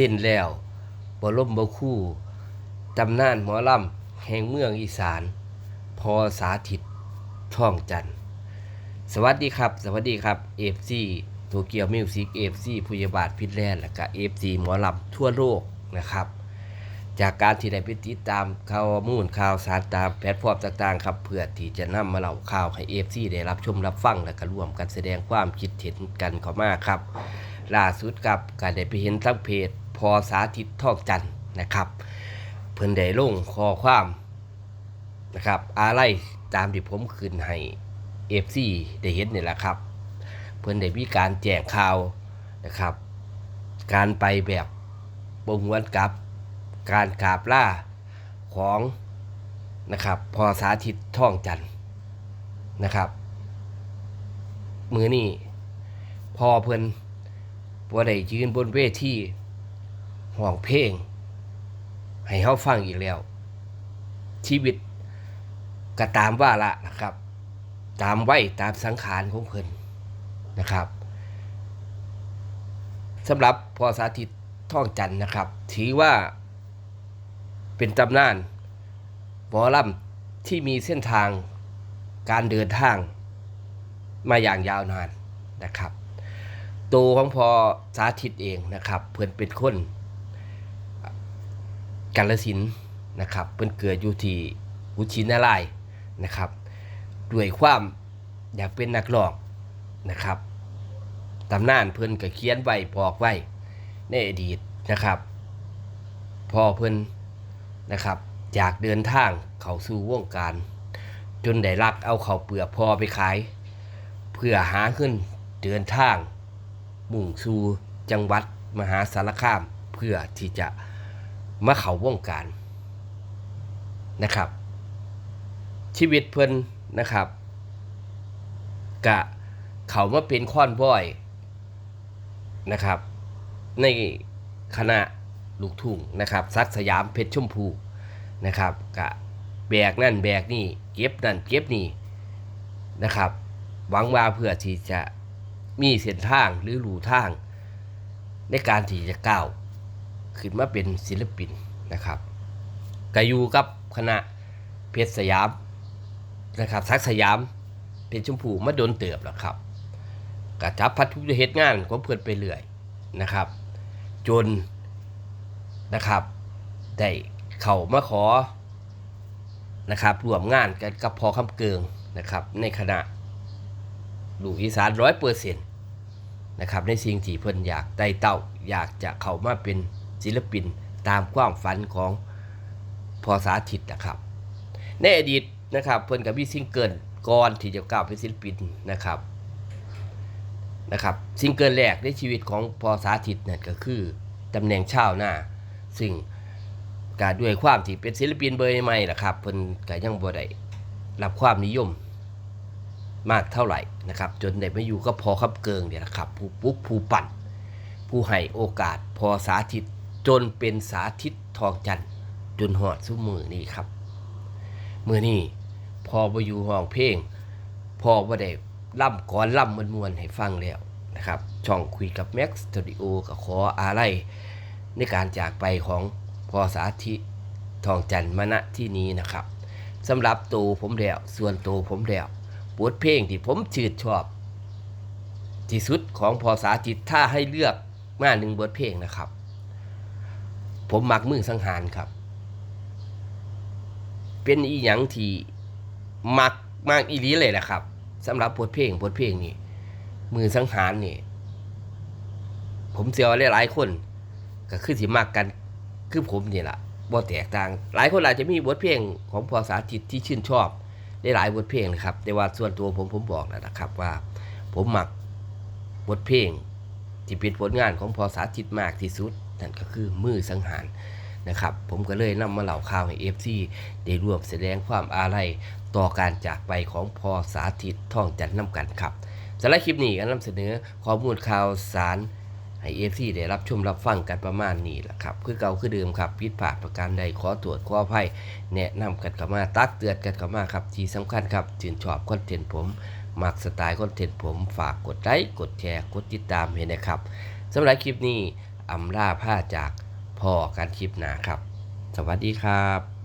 สิ้นแล้วบรมบคู่ตำนานหมอลำแห่งเมืองอีสาน พอสาธิตท่องจันสวัสดีครับ สวัสดีครับเอฟซีโตเกียวมิวสิกเอฟซีพุยาบาทพิษแลนและก็เอฟซีหมอลำทั่วโลกนะครับ จากการที่ได้ไปติดตามข่าวมูลข่าวสารตามแพลตฟอร์มต่างๆครับเพื่อที่จะนำมาเล่าข่าวให้เอฟซีได้รับชมรับฟังและก็ร่วมกันแสดงความคิดเห็นกันเข้ามาครับล่าสุดกับการได้ไปเห็นทั้งเพจ พอสาธิตทองจันนะครับ เพิ่นได้ลงข้อความนะครับอะไรตามที่ผมคืนให้เอฟซีได้เห็นนี่แหละครับ เพิ่นได้มีการแจ้งข่าวนะครับ การไปแบบบงวนกับการกราบล่าของนะครับพอสาธิตท่องจันนะครับ มือนี่พอเพิ่นบ่าได้ยืนบนเวที ห้องเพลง ให้เฮาฟังอีกแล้ว ชีวิตก็ตามว่าละนะครับ ตามไหวตามสังขารของเพิ่นนะครับสำหรับพอสาธิตท่องจันนะครับ ถือว่าเป็นตำนานหมอลำที่มีเส้นทางการเดินทางมาอย่างยาวนานนะครับ ตัวของพอสาธิตเองนะครับ เพื่อนเป็นคน กาลสินนะครับเพื่นเกิดอยู่ที่อุชินารายนะครับด้วยความอยากเป็นนักร้องนะครับตำนานเพื่อนก็เขียนไว้บอกไว้ในอดีตนะครับพอเพื่อนนะครับอยากเดินทางเข้าสู่วงการ จนได้รักเอาเขาเปลือกพอไปขาย เพื่อหาขึ้นเดินทางมุ่งสู่จังหวัดมหาสารคามเพื่อที่จะ มาเขาวงการนะครับ ชีวิตเพิ่นนะครับ กะเขามาเป็นค้อนบ่อยนะครับ ในคณะลูกทุ่งนะครับซักสยามเพชรชมพูนะครับกะแบกนั่นแบกนี่เก็บนั่นเก็บนี่นะครับหวังว่าเพื่อที่จะมีเส้นทางหรือหลู่ทาง ในการที่จะก้าว ขึ้นมาเป็นศิลปินนะครับก็อยู่กับคณะเพชรสยามนะครับซักสยามเพชรชมพูมาโดนเติบแล้วครับก็จับพัดทุกเหตุงานของเพื่อนไปเรื่อยนะครับ จนนะครับได้เข้ามาขอนะครับรวมงานกันกับพอคำเกิงนะครับ ในคณะลูอีสานร้อยเปอร์เซ็นต์นะครับในสิ่งที่เพิ่นอยากได้เต้าอยากจะเข้ามาเป็น ศิลปินตามความฝันของพอสาธิตนะครับ ในอดีตนะครับเพิ่นกับมีซิงเกิลก่อนที่จะก้าวเป็นศิลปินนะครับนะครับซิงเกิลแรกในชีวิตของพอสาธิตนั่นก็คือตำแหน่งชาวนาซึ่งการด้วยความที่เป็นศิลปินเบอร์ใหม่ล่ะครับเพิ่นก็ยังบ่ได้รับความนิยมมากเท่าไหร่นะครับ จนได้มาอยู่กับพอคับเกิงเนี่ยนะครับ ผู้ปลุกผู้ปั่นผู้ให้โอกาสพอสาธิต จนเป็นสาธิตทองจันทร์จนหอดซุ้มมือนี่ครับ มือนี่พอไปอยู่ห้องเพลงพอว่าได้ล่ำก่อนล่ำมวนๆให้ฟังแล้วนะครับ ช่องคุยกับแม็กซ์สตูดิโอก็ขออะไรในการจากไปของพอสาธิตทองจันทร์มาณที่นี้นะครับสำหรับตัวผมแล้วส่วนตัวผมแล้วบทเพลงที่ผมชื่นชอบ ที่สุดของพอสาธิตถ้าให้เลือกมาหนึ่งบทเพลงนะครับ ผมมักมือสังหารครับ เป็นอีหยังที่มักมากอีลีเลยแหละครับสำหรับบทเพลงบทเพลงนี้มือสังหารนี่ผมเสียวหลายๆคน ก็คือสิมักกันคือผมนี่แหละบ่แตกต่าง หลายคนอาจจะมีบทเพลงของพอสาธิตที่ชื่นชอบได้หลายบทเพลงนะครับ แต่ว่าส่วนตัวผมผมบอกแล้วนะครับว่า ผมมักบทเพลงที่เป็นผลงานของพอสาธิตมากที่สุด นั่นก็คือมือสังหารนะครับ ผมก็เลยนำมาเล่าข่าวให้เอฟซีได้ร่วมแสดงความอาลัยต่อการจากไปของพอสาธิตท่องจันทร์น้ำกันครับสำหรับคลิปนี้ก็นำเสนอข้อมูลข่าวสารให้เอฟซีได้รับชมรับฟังกันประมาณนี้แหละครับ คือเก่าคือเดิมครับผิดพลาดประการใดขอตรวจขออภัยแนะนำกันเข้ามาตักเตือนกันเข้ามาครับ ที่สำคัญครับชื่นชอบคอนเทนต์ผมมักสไตล์คอนเทนต์ผมฝากกดไลค์กดแชร์กดติดตามให้นะครับสำหรับคลิปนี้ อำลาผ้าจากพ่อการคลิปหนาครับ สวัสดีครับ